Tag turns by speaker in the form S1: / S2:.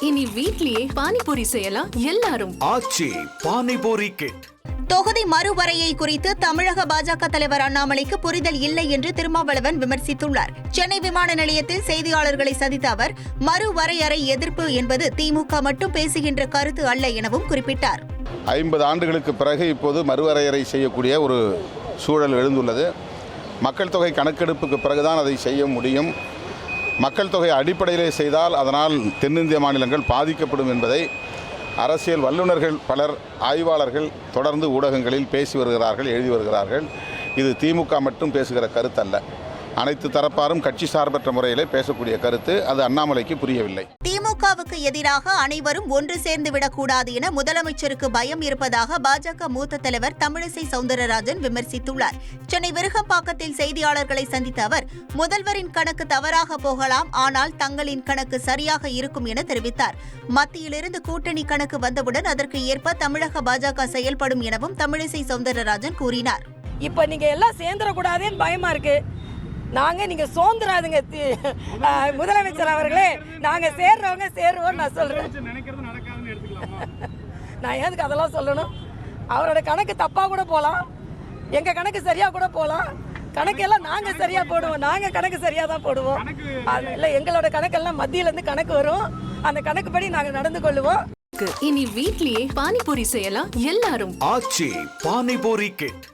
S1: இனி வீட்லயே பானிபூரி செய்யலாம் எல்லாரும்.
S2: ஆச்சி பானிபூரி கிட்
S3: தொகுதி மறுவரையை குறித்து தமிழக பாஜக தலைவர் அண்ணாமலைக்கு புரிதல் இல்லை என்று திருமாவளவன் விமர்சித்துள்ளார். சென்னை விமான நிலையத்தில் செய்தியாளர்களை சந்தித்த அவர் மறுவரையறை எதிர்ப்பு என்பது திமுக மட்டும் பேசுகின்ற கருத்து அல்ல எனவும் குறிப்பிட்டார்.
S4: ஐம்பது ஆண்டுகளுக்கு பிறகு இப்போது மறுவரையறை செய்யக்கூடிய ஒரு சூழல் எழுந்துள்ளது. மக்கள் தொகை கணக்கெடுப்புக்கு பிறகுதான் அதை செய்ய முடியும். மக்கள் தொகை அடிப்படையிலே செய்தால் அதனால் தென்னிந்திய மாநிலங்கள் பாதிக்கப்படும் என்பதை அரசியல் வல்லுநர்கள் பலர் ஆய்வாளர்கள் தொடர்ந்து ஊடகங்களில் பேசி வருகிறார்கள் எழுதி வருகிறார்கள். இது திமுக மட்டும் பேசுகிற கருத்தல்ல. அனைத்து தரப்பாரும் கட்சி சார்பற்ற முறையிலே பேசக்கூடிய கருத்து அது அண்ணாமலைக்கு புரியவில்லை.
S3: திமுகவுக்கு எதிராக அனைவரும் ஒன்று சேர்ந்து விடக்கூடாது என முதலமைச்சருக்கு பயம் இருப்பதாக பாஜக மூத்த தலைவர் தமிழிசை சவுந்தரராஜன் விமர்சித்துள்ளார். சென்னை விருகம்பாக்கத்தில் செய்தியாளர்களை சந்தித்த அவர் முதல்வரின் கணக்கு தவறாக போகலாம் ஆனால் தங்களின் கணக்கு சரியாக இருக்கும் என தெரிவித்தார். மத்தியிலிருந்து கூட்டணி கணக்கு வந்தவுடன் அதற்கு ஏற்ப தமிழக பாஜக செயல்படும் எனவும் தமிழிசை சவுந்தரராஜன் கூறினார்.
S5: இப்போ நீங்க எல்லாம் சேர்ந்துடக்கூடாதுன்னு பயமா இருக்கு. நாங்க நீங்க சோந்துராதுங்க முதலமைச்சர் அவர்களே நாங்க சேர்றவங்க சேருவோம் நான் சொல்றேன். நான் ஏதுக்கு அதெல்லாம் சொல்லணும்? அவரோட கணக்கு தப்பா கூட போலாம். எங்க கணக்கு சரியா கூட போலாம். கணக்கெல்லாம் நாங்க சரியா போடுவோம். நாங்க கணக்கு சரியா தான் போடுவோம். அது இல்ல எங்களோட கணக்கெல்லாம் மத்தியில இருந்து கணக்கு வரும். அந்த கணக்குப்படி நாங்க நடந்து கொள்ளுவோம்.
S1: இனி வீட்லயே பானிபூரி செய்யலாம் எல்லாரும்.
S2: ஆச்சி பானிபூரி கிட்.